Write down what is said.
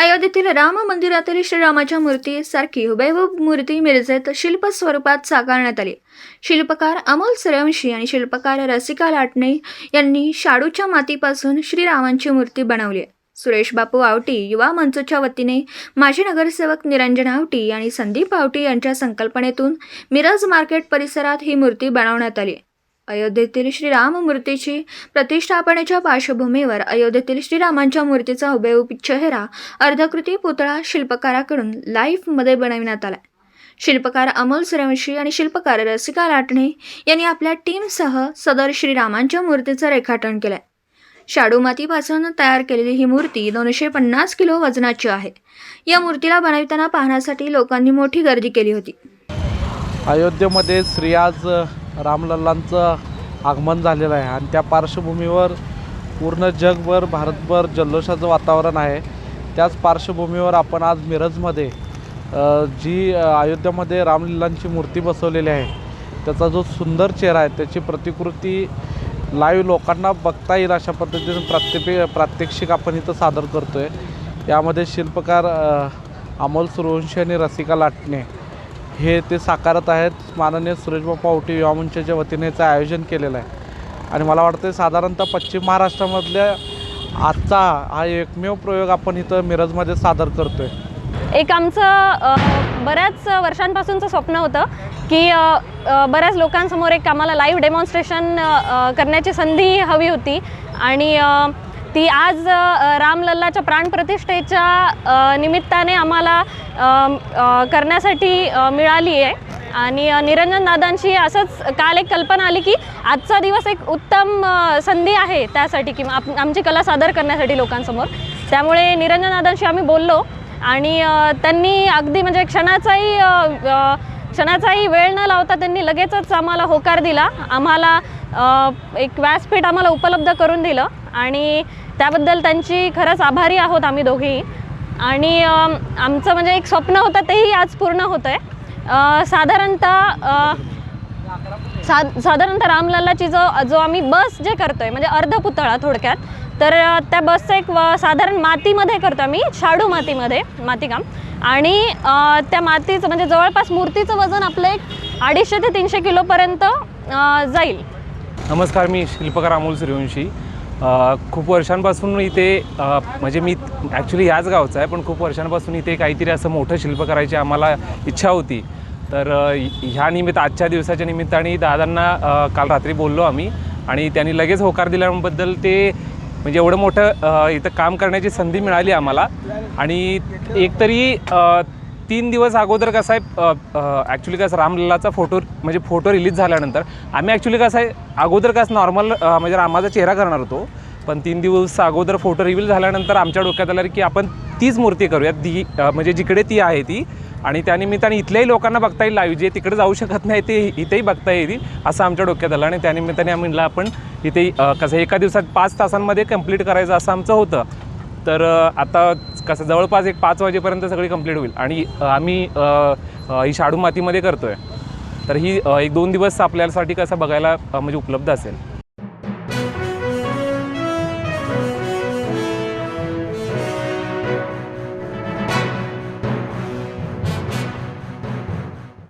अयोध्येतील राम मंदिरातील श्रीरामाच्या मूर्तीसारखी हुबेहूब मूर्ती मिरजेत शिल्प स्वरूपात साकारण्यात आली. शिल्पकार अमोल सरवंशी आणि शिल्पकार रसिका लाटणे यांनी शाडूच्या मातीपासून श्रीरामांची मूर्ती बनवली. सुरेश बापू आवटी युवा मंचच्या वतीने माजी नगरसेवक निरंजन आवटी आणि संदीप आवटी यांच्या संकल्पनेतून मिरज मार्केट परिसरात ही मूर्ती बनवण्यात आली. अयोध्येतील श्रीराम मूर्तीची प्रतिष्ठापनेच्या पार्श्वभूमीवर अयोध्येतील श्रीरामांच्या मूर्तीचा हुबेहूब चेहरा अर्धकृती पुतळा शिल्पकाराकडून लाईव्हमध्ये बनविण्यात आला शिल्पकार अमोल सूर्यवंशी आणि शिल्पकार रसिका लाटणे यांनी आपल्या टीमसह सदर श्रीरामांच्या मूर्तीचं रेखाटन केलंय. शाडू मातीपासून तयार केलेली ही मूर्ती दोनशे पन्नास किलो वजनाची आहे. या मूर्तीला बनविताना पाहण्यासाठी लोकांनी मोठी गर्दी केली होती. अयोध्येमध्ये श्री आज रामलल्लांचं आगमन झालेलं आहे. आणि त्या पार्श्वभूमीवर पूर्ण जगभर भारतभर जल्लोषाचं वातावरण आहे. त्याच पार्श्वभूमीवर आपण आज मिरजमध्ये जी अयोध्यामध्ये रामलीलांची मूर्ती बसवलेली आहे त्याचा जो सुंदर चेहरा आहे त्याची प्रतिकृती लाईव्ह लोकांना बघता येईल अशा पद्धतीने प्रात्यपि प्रात्यक्षिक आपण इथं सादर करतो आहे यामध्ये शिल्पकार अमोल सुरवंशी आणि रसिका लाटणे. हे ते साकारत आहेत. माननीय सुरेशबाप्पा पावटी युवा वतीने याचं आयोजन केलेलं आहे. आणि मला वाटतं साधारणतः पश्चिम महाराष्ट्रामधल्या आजचा हा एकमेव प्रयोग आपण इथं मिरजमध्ये सादर करतो आहे एक आमचं बऱ्याच वर्षांपासूनचं स्वप्न होतं की बऱ्याच लोकांसमोर एक आम्हाला लाईव्ह डेमॉन्स्ट्रेशन करण्याची संधी हवी होती. आणि ती आज रामलल्लाच्या प्राणप्रतिष्ठेच्या निमित्ताने आम्हाला करण्यासाठी मिळाली आहे. आणि निरंजन दादांशी असंच काल एक कल्पना आली की आजचा दिवस एक उत्तम संधी आहे त्यासाठी की आप आमची कला सादर करण्यासाठी लोकांसमोर. त्यामुळे निरंजन दादांशी आम्ही बोललो आणि त्यांनी अगदी म्हणजे क्षणाचाही क्षणाचाही वेळ न लावता त्यांनी लगेचच आम्हाला होकार दिला. आम्हाला एक व्यासपीठ आम्हाला उपलब्ध करून दिलं. आणि त्याबद्दल त्यांची खरंच आभारी आहोत आम्ही दोघेही. आणि आमचं म्हणजे एक स्वप्न होतं तेही आज पूर्ण होतं आहे साधारणतः सा साधारणतः रामलालाची जो जो आम्ही बस जे करतो आहे म्हणजे अर्ध पुतळा थोडक्यात तर त्या बसचं एक व- साधारण मातीमध्ये करतो आम्ही शाडू मातीमध्ये मातीकाम. आणि त्या मातीचं म्हणजे जवळपास मूर्तीचं वजन आपलं एक अडीचशे ते तीनशे किलोपर्यंत जाईल. नमस्कार मी शिल्पकार अमोल सूर्यवंशी. खूप वर्षांपासून इथे म्हणजे मी ॲक्च्युली ह्याच गावचा आहे पण खूप वर्षांपासून इथे काहीतरी असं मोठं शिल्प करायची आम्हाला इच्छा होती. तर ह्या निमित्त आजच्या दिवसाच्या निमित्ताने दादांना काल रात्री बोललो आम्ही आणि त्यांनी लगेच होकार दिल्याबद्दल ते म्हणजे एवढं मोठं इथं काम करण्याची संधी मिळाली आम्हाला. आणि एकतरी तीन दिवस अगोदर कसं आहे ॲक्च्युली कसं रामलल्लाचा फोटो म्हणजे फोटो रिलीज झाल्यानंतर आम्ही ॲक्च्युली कसं आहे अगोदर कसं नॉर्मल म्हणजे रामाचा चेहरा करणार होतो. पण तीन दिवस अगोदर फोटो रिव्हील झाल्यानंतर आमच्या डोक्यात आलं की आपण तीच मूर्ती करूयात ती म्हणजे जिकडे ती आहे ती. आणि त्यानिमित्ताने इथल्याही लोकांना बघता येईल लाईव्ह जे तिकडे जाऊ शकत नाही ते इथेही बघता येईल असं आमच्या डोक्यात आलं. आणि त्यानिमित्ताने आम्ही म्हणलं आपण इथे कसं एका दिवसात पाच तासांमध्ये कंप्लीट करायचं असं आमचं होतं. तर आता कसं जवळपास एक पाच वाजेपर्यंत सगळी कंप्लीट होईल. आणि आम्ही ही शाडू मातीमध्ये करतो आहे तर ही एक दोन दिवस आपल्यासाठी कसं बघायला म्हणजे उपलब्ध असेल.